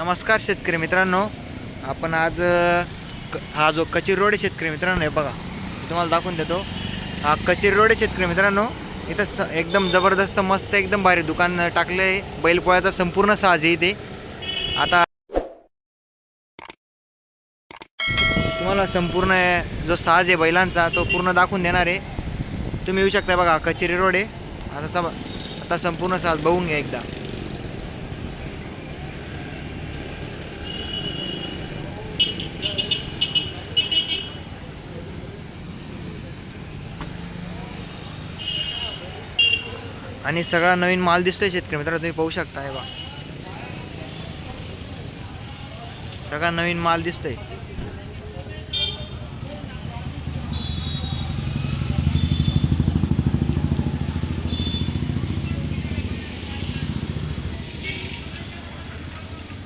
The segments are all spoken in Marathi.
नमस्कार शेतकरी मित्रांनो. आपण आज क- हा जो कचीर रोड आहे शेतकरी मित्रांनो हे बघा. तुम्हाला दाखवून देतो. हा कचीर रोड आहे शेतकरी मित्रांनो. इथं स एकदम जबरदस्त मस्त एकदम भारी दुकान टाकलं आहे बैलपोळ्याचा संपूर्ण साज आहे इथे. आता तुम्हाला संपूर्ण जो साज आहे बैलांचा तो पूर्ण दाखवून देणार आहे. तुम्ही येऊ शकता बघा कचेरी रोड आहे. आता आता संपूर्ण साज बघून घ्या एकदा. आणि सगळा नवीन माल दिसतोय शेतकरी मित्रांनो तुम्ही पाहू शकता हे बा सगळा नवीन माल दिसतोय.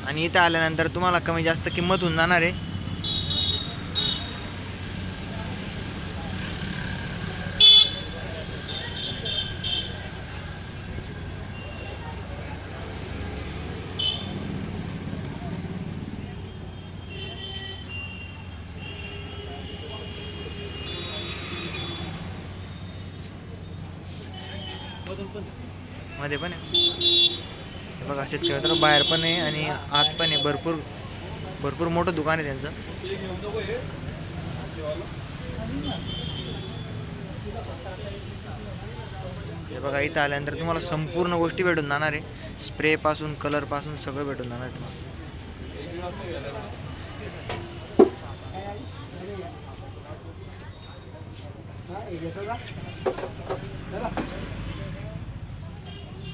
आणि इथं आल्यानंतर तुम्हाला कमी जास्त किंमत होऊन जाणार आहे. मध्ये पण आहे. हे बघा शेतकरी तर बाहेर पण आहे आणि आत पण आहे. भरपूर भरपूर मोठं दुकान आहे त्यांचं. हे बघा इथं आल्यानंतर तुम्हाला संपूर्ण गोष्टी भेटून जाणार आहे. स्प्रे पासून कलरपासून सगळं भेटून जाणार आहे तुम्हाला.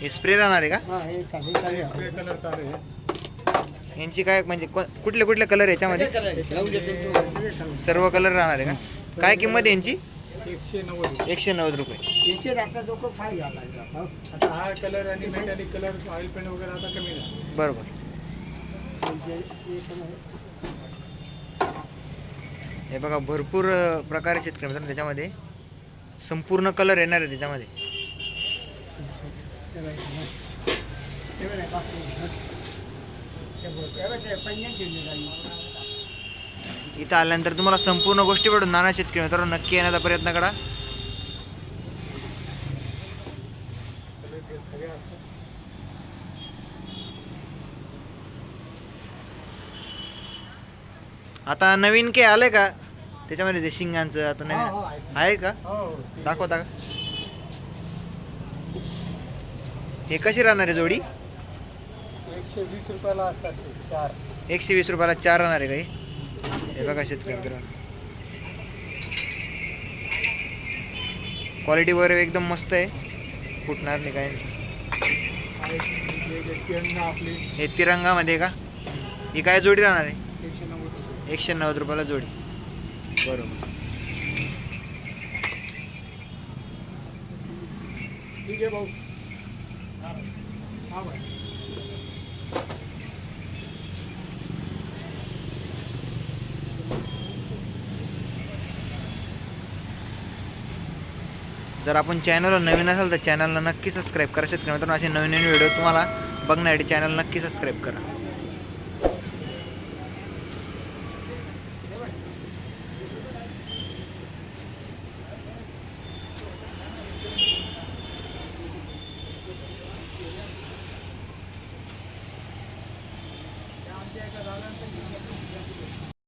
हे स्प्रे राहणार आहे का? स्प्रे कलर चालू आहे. यांची काय म्हणजे को- कुठले कुठले कलर याच्यामध्ये? सर्व कलर राहणार आहे का? काय किंमत आहे यांची? एकशे नव्वद एकशे नव्वद रुपये. आता. हा कलर आणि मेटॅलिक कलर ऑइल पेंट वगैरे आता कमी झाला. बरोबर. हे बघा भरपूर अ, प्रकारे शेतकरी मित्रांनो त्याच्यामध्ये संपूर्ण कलर येणार आहे त्याच्यामध्ये. इथं आल्यानंतर तुम्हाला संपूर्ण गोष्टी भेटून नाना शेतकरी मित्रांनो नक्की येण्याचा प्रयत्न करा. हे आता नवीन काय आलंय का? त्याच्यामध्ये ते शिंगांचं आता हो, हो, नवीन आहे. का? हो हो दाखवता का? हे कशी राहणार आहे जोडी? एकशे वीस रुपयाला असतात ते चार. एकशे वीस रुपयाला चार राहणार आहे काही हे? बघा शेतकरी मित्रांनो. क्वालिटी वगैरे एकदम मस्त आहे. फुटणार नाही काही नाही. आपली हे तिरंगामध्ये का? ही काय जोडी राहणार आहे? एकशे नव्वद रुपये एकशे नव्वद रुपयाला जोडी. बरोबर. ठीक आहे भाऊ. जर आपण चॅनलवर नवीन असाल तर चॅनलला नक्की सबस्क्राईब करा. शेतकरी मित्रांनो असे नवीन नवीन व्हिडिओ तुम्हाला बघण्यासाठी चॅनल नक्की सबस्क्राईब करा.